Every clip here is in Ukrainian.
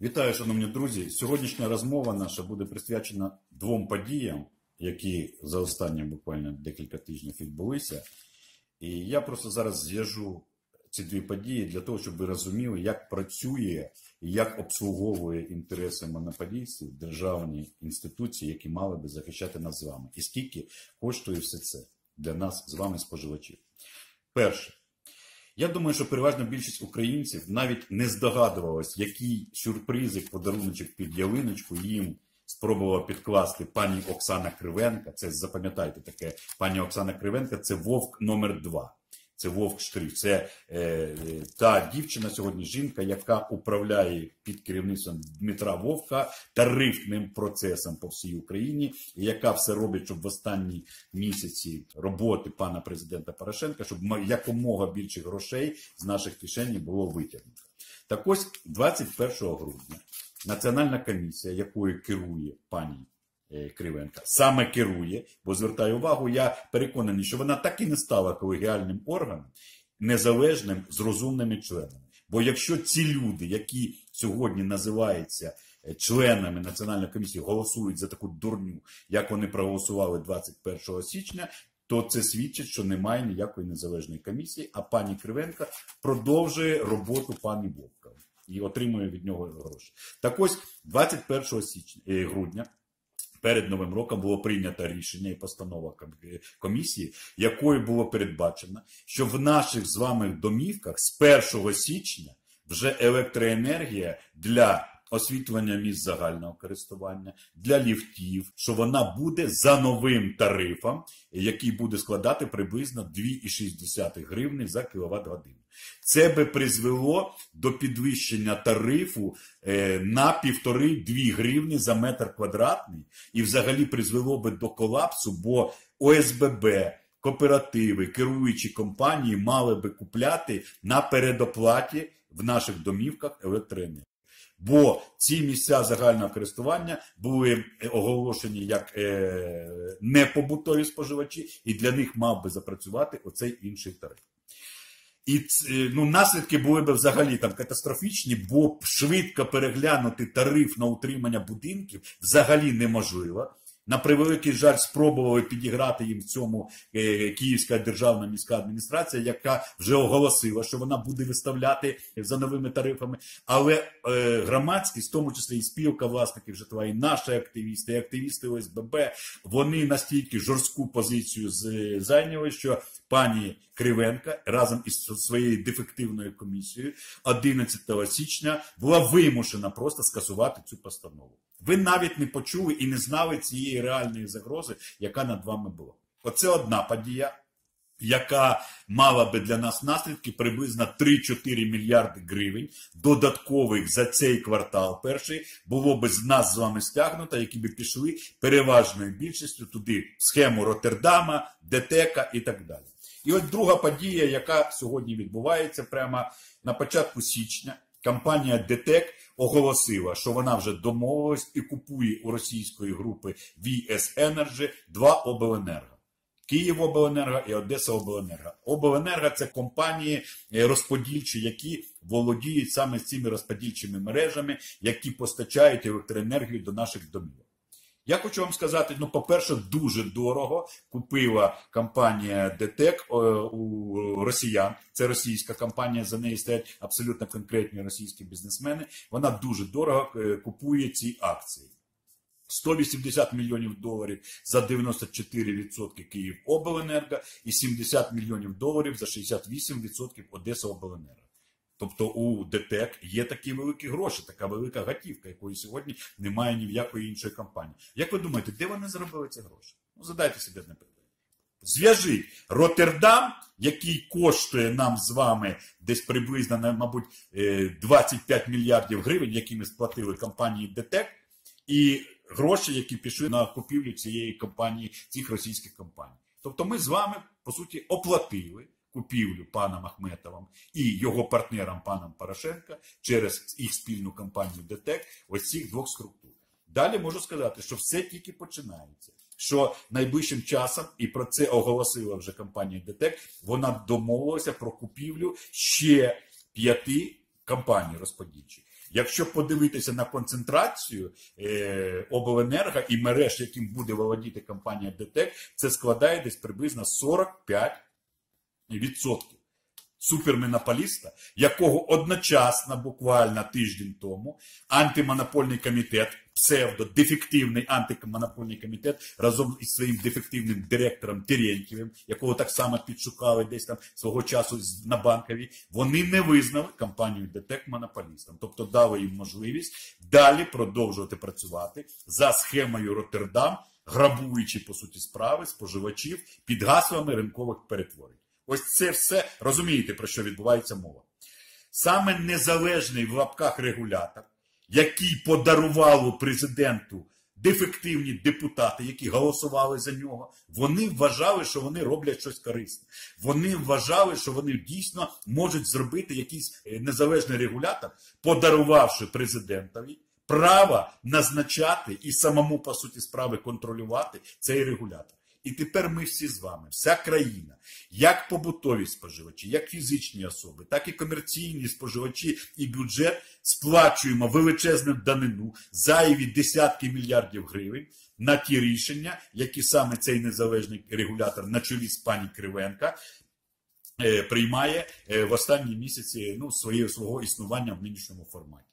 Вітаю, шановні друзі. Сьогоднішня розмова наша буде присвячена двом подіям, які за останні буквально декілька тижнів відбулися. І я просто зараз зв'яжу ці дві події для того, щоб ви розуміли, як працює і як обслуговує інтереси монополістів державні інституції, які мали би захищати нас з вами. І скільки коштує все це для нас з вами, споживачів. Перше. Я думаю, що переважна більшість українців навіть не здогадувалась, який сюрпризик, подаруночок під ялиночку їм спробувала підкласти пані Оксана Кривенка. Це запам'ятайте таке, пані Оксана Кривенка це вовк номер 2 Це вовк штрих. Це е, та дівчина сьогодні, жінка, яка управляє під керівництвом Дмитра Вовка тарифним процесом по всій Україні, і яка все робить, щоб в останні місяці роботи пана президента Порошенка, щоб якомога більше грошей з наших кишень було витягнуто. Так ось 21 грудня Національна комісія, якою керує пані Кривенка, саме керує, бо звертаю увагу, я переконаний, що вона так і не стала колегіальним органом, незалежним з розумними членами. Бо якщо ці люди, які сьогодні називаються е, членами Національної комісії, голосують за таку дурню, як вони проголосували 21 січня, то це свідчить, що немає ніякої незалежної комісії, а пані Кривенка продовжує роботу пані Вовка і отримує від нього гроші. Так ось 21 січня, е, грудня. Перед новим роком було прийнято рішення і постанова комісії, якою було передбачено, що в наших з вами домівках з 1 січня вже електроенергія для освітлення місць загального користування, для ліфтів, що вона буде за новим тарифом, який буде складати приблизно 2,6 гривни за кіловат годину. Це би призвело до підвищення тарифу е, на півтори-дві гривні за метр квадратний, і взагалі призвело би до колапсу, бо ОСББ. Кооперативи, керуючі компанії мали би купляти на передоплаті в наших домівках електроенергію. Бо ці місця загального користування були оголошені як е, непобутові споживачі, і для них мав би запрацювати оцей інший тариф. І ну, наслідки були б взагалі там катастрофічні, бо швидко переглянути тариф на утримання будинків взагалі неможливо. На превеликий жаль, спробували підіграти їм в цьому е, Київська державна міська адміністрація, яка вже оголосила, що вона буде виставляти за новими тарифами. Але е, громадськість, в тому числі і спілка власників житла, і наші активісти, і активісти ОСББ, вони настільки жорстку позицію зайняли, що пані Кривенка разом із своєю дефективною комісією 11 січня була вимушена просто скасувати цю постанову. Ви навіть не почули і не знали цієї реальної загрози, яка над вами була. Оце одна подія, яка мала би для нас наслідки приблизно 3-4 мільярди гривень додаткових за цей квартал. Перший було би з нас з вами стягнуто, які би пішли переважною більшістю туди в схему Роттердама, ДТЕКа і так далі. І от друга подія, яка сьогодні відбувається прямо на початку січня. Компанія ДТЕК оголосила, що вона вже домовилась і купує у російської групи VS Energy два обленерго. Київобленерго і Одеса Обленерго. Обленерго це компанії е, розподільчі, які володіють саме цими розподільчими мережами, які постачають електроенергію до наших домів. Я хочу вам сказати: ну, по-перше, дуже дорого купила компанія ДТЕК у росіян. Це російська компанія, за нею стоять абсолютно конкретні російські бізнесмени. Вона дуже дорого е, купує ці акції. 180 мільйонів доларів за 94% Київобленерго і 70 мільйонів доларів за 68% Одеса Обленерго. Тобто у ДТЕК є такі великі гроші, така велика готівка, якої сьогодні немає ні в якої іншої компанії. Як ви думаєте, де вони заробили ці гроші? Ну, задайте собі одне питання. Зв'яжіть Роттердам, який коштує нам з вами десь приблизно, мабуть, 25 е, мільярдів гривень, які ми сплатили компанії ДТЕК, і гроші, які пішли на купівлю цієї компанії, цих російських компаній. Тобто ми з вами, по суті, оплатили купівлю паном Ахметовим і його партнером паном Порошенка через їх спільну компанію ДТЕК ось цих двох структур. Далі можу сказати, що все тільки починається. Що найближчим часом, і про це оголосила вже компанія ДТЕК, вона домовилася про купівлю ще п'яти компаній розподільчих. Якщо подивитися на концентрацію е, обленерго і мереж, яким буде володіти компанія ДТЕК, це складає десь приблизно 45% супермонополіста, якого одночасно, буквально тиждень тому, антимонопольний комітет, псевдо-дефективний антимонопольний комітет разом із своїм дефективним директором Терентьєвим, якого так само підшукали десь там свого часу на банковій, вони не визнали компанію ДТЕК монополістом. Тобто дали їм можливість далі продовжувати працювати за схемою Роттердам, грабуючи, по суті, справи споживачів під гаслами ринкових перетворень. Ось це все розумієте, про що відбувається мова. Саме незалежний в лапках регулятор, який подарував президенту дефективні депутати, які голосували за нього, вони вважали, що вони роблять щось корисне. Вони вважали, що вони дійсно можуть зробити якийсь е, незалежний регулятор, подарувавши президентові право назначати і самому, по суті, справи контролювати цей регулятор. І тепер ми всі з вами, вся країна, як побутові споживачі, як фізичні особи, так і комерційні споживачі і бюджет сплачуємо величезну данину, зайві десятки мільярдів гривень на ті рішення, які саме цей незалежний регулятор на чолі з пані Кривенка е, приймає е, в останні місяці ну, своє, свого існування в нинішньому форматі.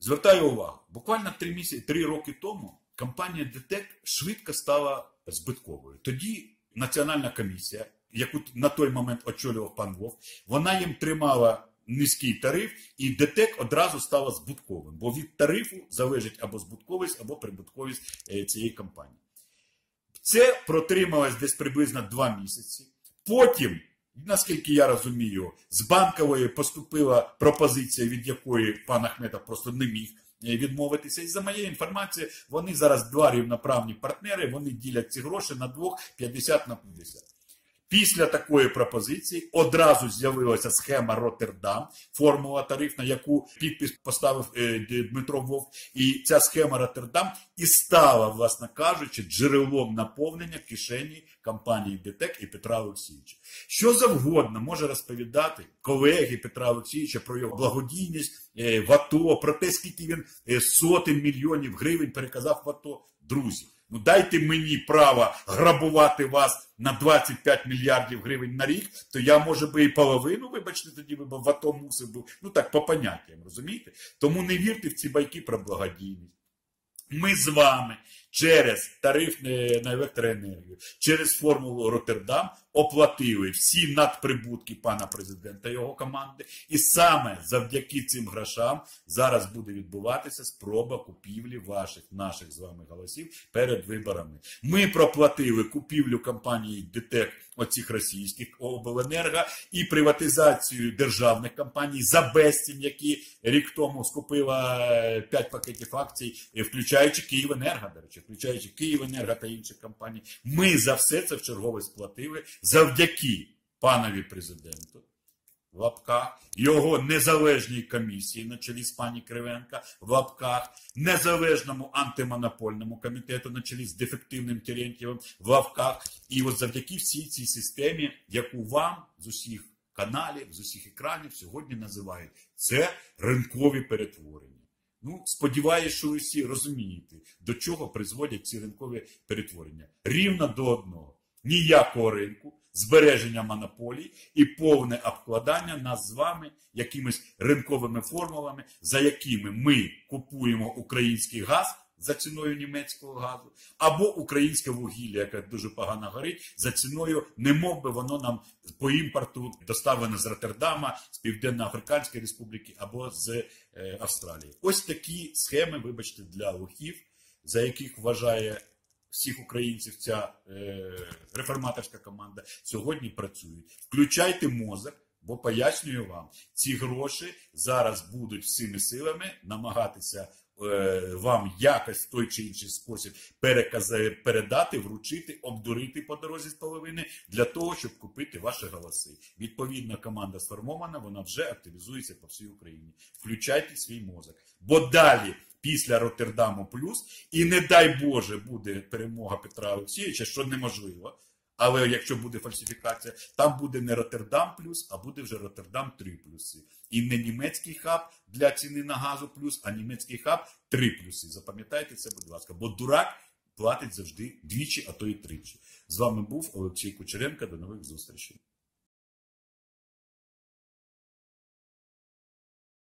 Звертаю увагу, буквально три місяці, три роки тому компанія ДТЕК швидко стала збитковою. Тоді Національна комісія, яку на той момент очолював пан Вовк, вона їм тримала низький тариф, і ДТЕК одразу стала збутковим, бо від тарифу залежить або збутковість, або прибутковість е, цієї компанії. Це протрималось десь приблизно два місяці. Потім, наскільки я розумію, з банкової поступила пропозиція, від якої пан Ахметов просто не міг відмовитися. І за моєю інформацією, вони зараз два рівноправні партнери, вони ділять ці гроші на двох 50 на 50. Після такої пропозиції одразу з'явилася схема Роттердам, формула тарифна, яку підпис поставив е, Дмитро Вовк. І ця схема Роттердам і стала, власне кажучи, джерелом наповнення кишені компанії ДТЕК і Петра Олексійовича. Що завгодно може розповідати колеги Петра Олексійовича про його благодійність е, в АТО, про те, скільки він е, сотень мільйонів гривень переказав в АТО. Друзі, ну дайте мені право грабувати вас на 25 мільярдів гривень на рік, то я, може би, і половину, вибачте, тоді би в АТО мусив був. ну так, по поняттям, розумієте? Тому не вірте в ці байки про благодійність. Ми з вами через тариф е, на електроенергію, через формулу Роттердам оплатили всі надприбутки пана президента його команди. І саме завдяки цим грошам зараз буде відбуватися спроба купівлі ваших наших з вами голосів перед виборами. Ми проплатили купівлю компанії ДТЕК оцих російських обленерго і приватизацію державних компаній за безцінь, які рік тому скупила 5 пакетів акцій, е, включаючи Київенерго, до речі, включаючи Київенерго та інші компанії. Ми за все це в чергове сплатили завдяки панові президенту. В лапках його незалежній комісії на чолі з пані Кривенка, в лапках незалежному антимонопольному комітету на чолі з дефективним Терентьєвим, в лапках. І от завдяки всій цій системі, яку вам з усіх каналів, з усіх екранів сьогодні називають, це ринкові перетворення. Ну, сподіваюся, що ви всі розумієте, до чого призводять ці ринкові перетворення. Рівно до одного. Ніякого ринку, збереження монополій і повне обкладання нас з вами якимись ринковими формулами, за якими ми купуємо український газ за ціною німецького газу, або українське вугілля, яке дуже погано горить, за ціною, не мов би воно нам по імпорту доставлене з Роттердама, з Південно-Африканської Республіки або з е, Австралії. Ось такі схеми, вибачте, для лохів, за яких вважає всіх українців ця е, реформаторська команда сьогодні працюють. Включайте мозок. Бо пояснюю вам, ці гроші зараз будуть всіми силами намагатися вам якось в той чи інший спосіб переказати, передати, вручити, обдурити по дорозі з половини для того, щоб купити ваші голоси. Відповідна команда сформована, вона вже активізується по всій Україні. Включайте свій мозок. Бо далі. Після Роттердаму плюс, і не дай Боже буде перемога Петра Олексійовича, що неможливо. Але якщо буде фальсифікація, там буде не Роттердам плюс, а буде вже Роттердам 3 плюси. І не німецький хаб для ціни на газу плюс, а німецький хаб 3 плюси. Запам'ятайте це, будь ласка, бо дурак платить завжди двічі, а то і тричі. З вами був Олексій Кучеренко. До нових зустрічей.